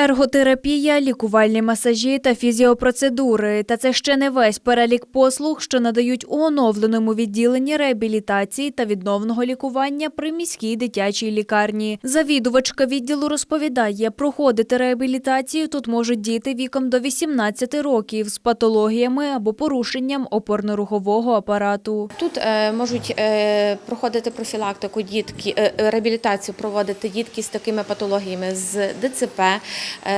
Ерготерапія, лікувальні масажі та фізіопроцедури. Та це ще не весь перелік послуг, що надають у оновленому відділенні реабілітації та відновного лікування при міській дитячій лікарні. Завідувачка відділу розповідає, проходити реабілітацію тут можуть діти віком до 18 років з патологіями або порушенням опорно-рухового апарату. Тут е, можуть е, проходити профілактику дітки, е, реабілітацію проводити дітки з такими патологіями з ДЦП,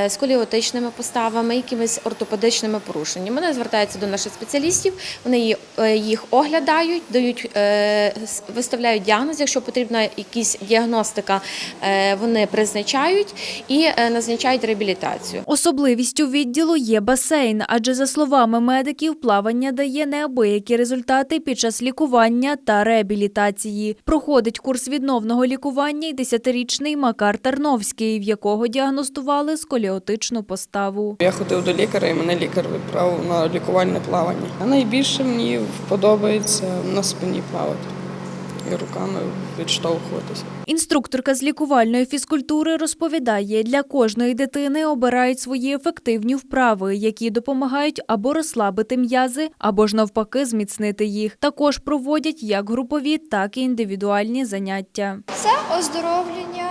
з коліотичними поставами, якимись ортопедичними порушеннями. Вони звертаються до наших спеціалістів, вони е, їх оглядають, дають, е, виставляють діагноз, якщо потрібна якась діагностика, е, вони призначають і е, назначають реабілітацію. Особливістю відділу є басейн, адже за словами медиків, плавання дає неабиякі результати під час лікування та реабілітації. Проходить курс відновного лікування й 10-річний Макар Тарновський, в якого діагностували сколіотичну поставу. Я ходив до лікаря, і мене лікар відправив на лікувальне плавання. А найбільше мені подобається на спині плавати і руками відштовхуватися. Інструкторка з лікувальної фізкультури розповідає, для кожної дитини обирають свої ефективні вправи, які допомагають або розслабити м'язи, або ж навпаки зміцнити їх. Також проводять як групові, так і індивідуальні заняття. Це оздоровлення,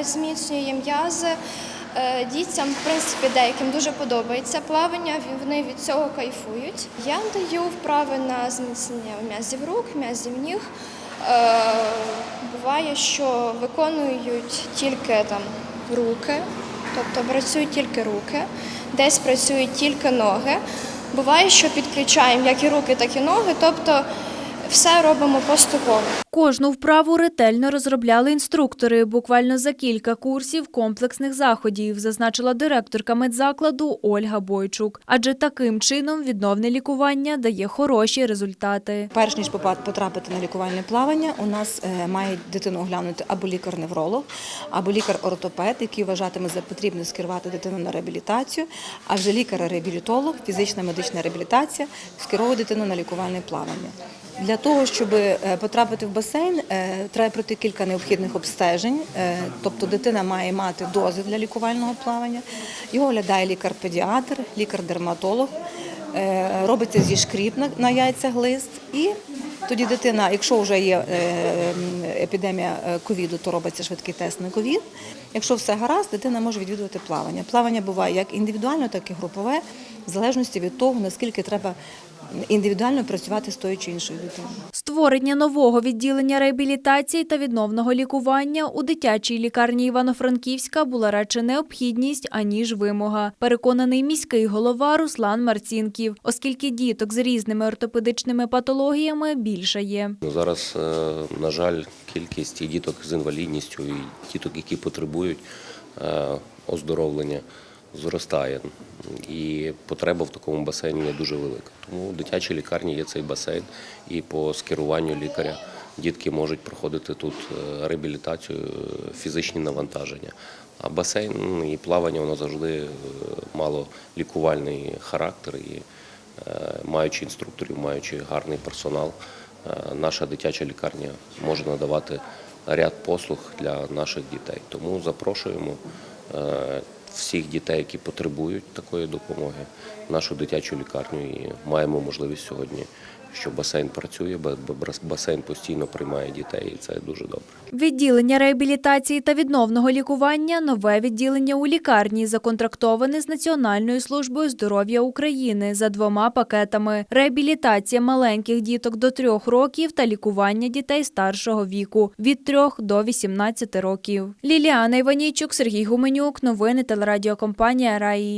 е, зміцнює м'язи. Е, Дітям, в принципі, деяким дуже подобається плавання, вони від цього кайфують. Я даю вправи на зміцнення м'язів рук, м'язів ніг. Е, Буває, що виконують тільки там руки, тобто працюють тільки руки, десь працюють тільки ноги. Буває, що підключаємо як і руки, так і ноги, тобто все робимо поступово. Кожну вправу ретельно розробляли інструктори, буквально за кілька курсів комплексних заходів, зазначила директорка медзакладу Ольга Бойчук. Адже таким чином відновне лікування дає хороші результати. Перш ніж потрапити на лікувальне плавання, у нас е, має дитину оглянути або лікар-невролог, або лікар-ортопед, який вважатиме за потрібне скерувати дитину на реабілітацію, а вже лікар-реабілітолог, фізична медична реабілітація скеровує дитину на лікувальне плавання. Для того, щоб е, потрапити в басейн, е, треба пройти кілька необхідних обстежень. Е, Тобто дитина має мати дози для лікувального плавання. Його оглядає лікар-педіатр, лікар-дерматолог. Робиться зі шкріп на, яйцях лист, і тоді дитина, якщо вже є епідемія ковіду, то робиться швидкий тест на ковід. Якщо все гаразд, дитина може відвідувати плавання. Плавання буває як індивідуально, так і групове, в залежності від того, наскільки треба індивідуально працювати з тою чи іншою дитиною. Створення нового відділення реабілітації та відновного лікування у дитячій лікарні Івано-Франківська була радше необхідність, аніж вимога. Переконаний міський голова Руслан Марцінків, оскільки діток з різними ортопедичними патологіями більше є. Ну, Зараз, е, на жаль, кількість і діток з інвалідністю, і діток, які потребують е, оздоровлення, зростає. І потреба в такому басейні дуже велика. Тому в дитячій лікарні є цей басейн, і по скеруванню лікаря дітки можуть проходити тут е, реабілітацію, е, фізичні навантаження. А басейн ну, і плавання воно завжди е, мало лікувальний характер. І маючи інструкторів, маючи гарний персонал, наша дитяча лікарня може надавати ряд послуг для наших дітей. Тому запрошуємо всіх дітей, які потребують такої допомоги, нашу дитячу лікарню і маємо можливість сьогодні, що басейн працює, ба- ба- басейн постійно приймає дітей, і це дуже добре. Відділення реабілітації та відновного лікування нове відділення у лікарні законтрактоване з Національною службою здоров'я України за двома пакетами: реабілітація маленьких діток до трьох років та лікування дітей старшого віку від 3 до 18 років. Ліліана Іванійчук, Сергій Гуменюк. Новини телерадіокомпанія Раї.